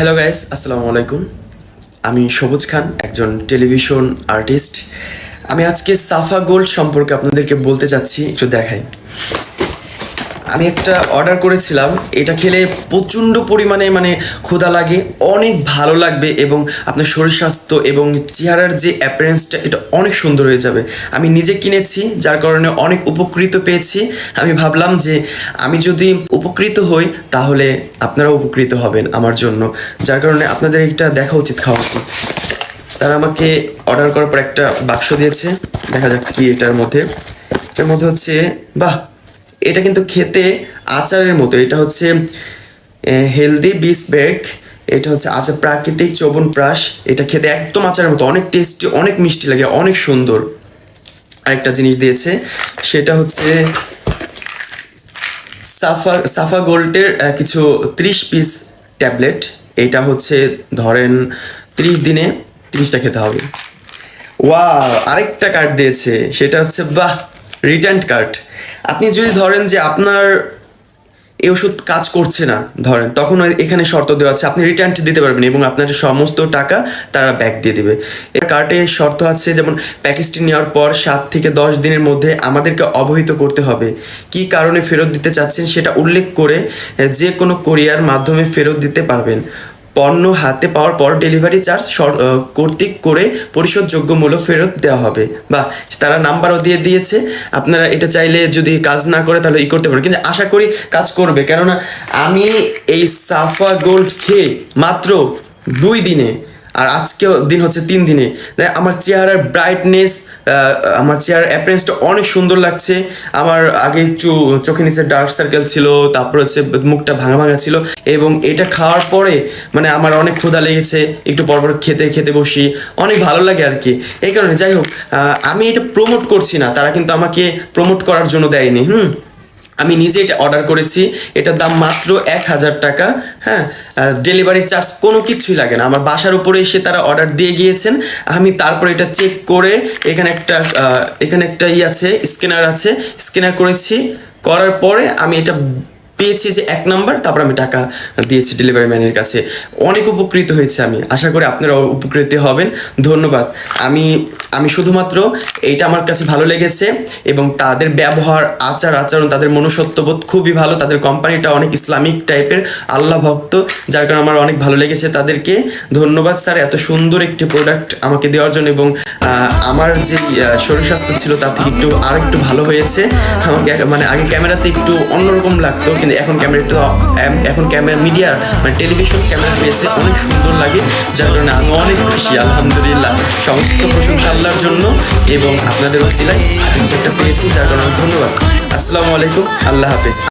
Hello guys আসসালামু আলাইকুম আমি সবুজ খান, একজন টেলিভিশন আর্টিস্ট। আমি আজকে সাফা গোল্ড সম্পর্কে আপনাদেরকে বলতে চাচ্ছি, একটু দেখাই। আমি একটা অর্ডার করেছিলাম। এটা খেলে প্রচণ্ড পরিমাণে মানে ক্ষুধা লাগে, অনেক ভালো লাগবে এবং আপনার শরীর স্বাস্থ্য এবং চেহারার যে অ্যাপারেন্সটা এটা অনেক সুন্দর হয়ে যাবে। আমি নিজে কিনেছি, যার কারণে অনেক উপকৃত পেয়েছি। আমি ভাবলাম যে আমি যদি উপকৃত হই, তাহলে আপনারা উপকৃত হবেন আমার জন্য। যার কারণে আপনাদের এটা দেখা উচিত, খাওয়া উচিত। তারা আমাকে অর্ডার করার পর একটা বাক্স দিয়েছে। দেখা যাক কি এটার মধ্যে। এটার মধ্যে হচ্ছে, বাহ! এটা কিন্তু খেতে আচারের মতো। এটা হচ্ছে হেলদি বিস ব্রেক এটা হচ্ছে আচার প্রাকৃতিক চবন প্রাস এটা খেতে একদম আচারের মতো, অনেক টেস্টি অনেক মিষ্টি লাগে, অনেক সুন্দর। আরেকটা জিনিস দিয়েছে, সেটা হচ্ছে সাফা সাফা গোল্ডের কিছু ত্রিশ পিস ট্যাবলেট এটা হচ্ছে, ধরেন ত্রিশ দিনে ত্রিশটা খেতে হবে। ওয়া আরেকটা কার্ড দিয়েছে, সেটা হচ্ছে, বাহ! Return card. আপনি যদি ধরেন যে আপনার এই ওষুধ কাজ করছে না, ধরেন, তখন এখানে শর্ত দেওয়া আছে, আপনি রিটার্ন দিতে পারবেন এবং আপনার সমস্ত টাকা তারা ব্যাক দিয়ে দেবে। এর কার্ডে শর্ত আছে, যেমন প্যাকেজটি নেওয়ার পর সাত থেকে দশ দিনের মধ্যে আমাদেরকে অবহিত করতে হবে। কি কারণে ফেরত দিতে চাচ্ছেন সেটা উল্লেখ করে যে কোনো কোরিয়ার মাধ্যমে ফেরত দিতে পারবেন। পণ্য হাতে পাওয়ার পর ডেলিভারি চার্জ কর্তৃক করে পরিশোধযোগ্য মূল্য ফেরত দেওয়া হবে। বা তারা নাম্বারও দিয়ে দিয়েছে। আপনারা এটা চাইলে যদি কাজ না করে তাহলে ই করতে পারেন। কিন্তু আশা করি কাজ করবে। কেননা আমি এই সাফা গোল্ড খেয়ে মাত্র দুই দিনে, আর আজকেও দিন হচ্ছে তিন দিনে আমার চেহারার ব্রাইটনেস আমার চেয়ার অ্যাপারেন্সটা অনেক সুন্দর লাগছে। আমার আগে একটু চোখে নিচে ডার্ক সার্কেল ছিল, তারপর হচ্ছে মুখটা ভাঙা ভাঙা ছিল এবং এটা খাওয়ার পরে মানে আমার অনেক ক্ষুধা লেগেছে। একটু পরপর খেতে খেতে বসি। অনেক ভালো লাগে আর কি। এই কারণে যাই হোক আমি এটা প্রমোট করছি না। তারা কিন্তু আমাকে প্রমোট করার জন্য দেয়নি। হুম? আমি নিজে এটা অর্ডার করেছি। এটার দাম মাত্র এক হাজার টাকা হ্যাঁ? ডেলিভারি চার্জ কোনো কিছুই লাগে না। আমার বাসার উপরে এসে তারা অর্ডার দিয়ে গিয়েছেন। আমি তারপর এটা চেক করে এখানে একটা এখানে একটা ই আছে স্ক্যানার আছে। স্ক্যানার করেছি। করার পরে আমি এটা পেয়েছি যে এক নাম্বার, তারপর আমি টাকা দিয়েছি ডেলিভারি ম্যানের কাছে। অনেক উপকৃত হয়েছে আমি। আশা করি আপনারা উপকৃত হবেন। ধন্যবাদ। আমি আমি শুধুমাত্র এইটা আমার কাছে ভালো লেগেছে এবং তাদের ব্যবহার, আচার, আচরণ, তাদের মনুষ্যত্ববোধ খুবই ভালো। তাদের কোম্পানিটা অনেক ইসলামিক টাইপের, আল্লাহ ভক্ত, যার কারণে আমার অনেক ভালো লেগেছে তাদেরকে। ধন্যবাদ স্যার, এত সুন্দর একটি প্রোডাক্ট আমাকে দেওয়ার জন্য এবং আমার যে শরীর স্বাস্থ্য ছিল তার থেকে একটু আর একটু ভালো হয়েছে। আমাকে মানে আগে ক্যামেরাতে একটু অন্যরকম লাগতো কিন্তু এখন ক্যামেরাটা তো এখন ক্যামেরা মিডিয়ার মানে টেলিভিশন ক্যামেরা পেয়েছে, অনেক সুন্দর লাগে। যার কারণে আমি অনেক খুশি, আলহামদুলিল্লাহ। সমস্ত প্রশংসা আল্লাহর জন্য এবং আপনাদের ওসিলায় একটা পেয়েছি যার কারণে ধন্যবাদ। আসসালামু আলাইকুম, আল্লাহ হাফেজ।